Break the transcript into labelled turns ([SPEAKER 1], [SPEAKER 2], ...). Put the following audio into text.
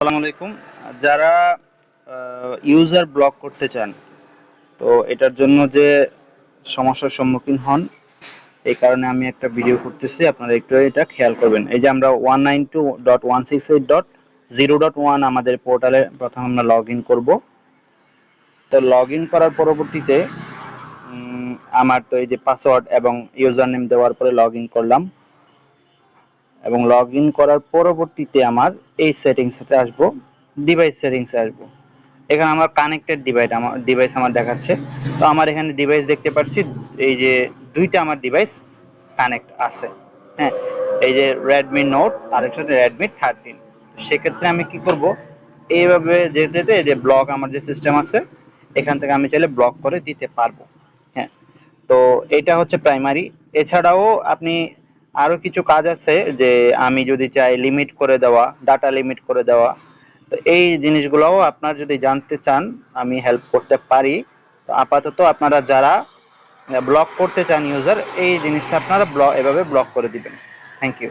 [SPEAKER 1] আলাইকুম। যারা user block করতে চান, তো এটার জন্য যে সমস্যার সম্মুখীন হন, এই কারণে আমি একটা ভিডিও করতেছি। আপনারা একটু এটা খেয়াল করবেন। এই যে আমরা one nine two dot one six eight dot zero dot one আমাদের পোর্টালে প্রথম আমরা লগ ইন করব। তো লগ ইন করার পরবর্তীতে আমার তো এই যে পাসওয়ার্ড এবং ইউজার নেম দেওয়ার পরে লগ ইন করলাম। এবং লগ ইন করার পরবর্তীতে আমার এই সেটিংসে আসব ডিভাইস সেটিংসে আসব। এখানে আমার কানেক্টেড ডিভাইস আমার ডিভাইস আমার দেখাচ্ছে। তো আমার এখানে ডিভাইস দেখতে পাচ্ছি, এই যে দুইটা আমার ডিভাইস কানেক্ট আছে। হ্যাঁ এই যে রেডমি নোট আর একটা রেডমি থার্টিন সেক্ষেত্রে আমি কি করব, এইভাবে যেতে যেতে এই যে ব্লক আমার যে সিস্টেম আছে, এখান থেকে আমি চাইলে ব্লক করে দিতে পারব। হ্যাঁ তো এটা হচ্ছে প্রাইমারি এছাড়াও আপনি আরও কিছু কাজ আছে যে আমি যদি চাই লিমিট করে দেওয়া ডাটা লিমিট করে দেওয়া, তো এই জিনিসগুলোও আপনার যদি জানতে চান, আমি হেল্প করতে পারি। তো আপাতত আপনারা যারা ব্লক করতে চান ইউজার এই জিনিসটা আপনারা ব্লক এভাবে ব্লক করে দিবেন। Thank you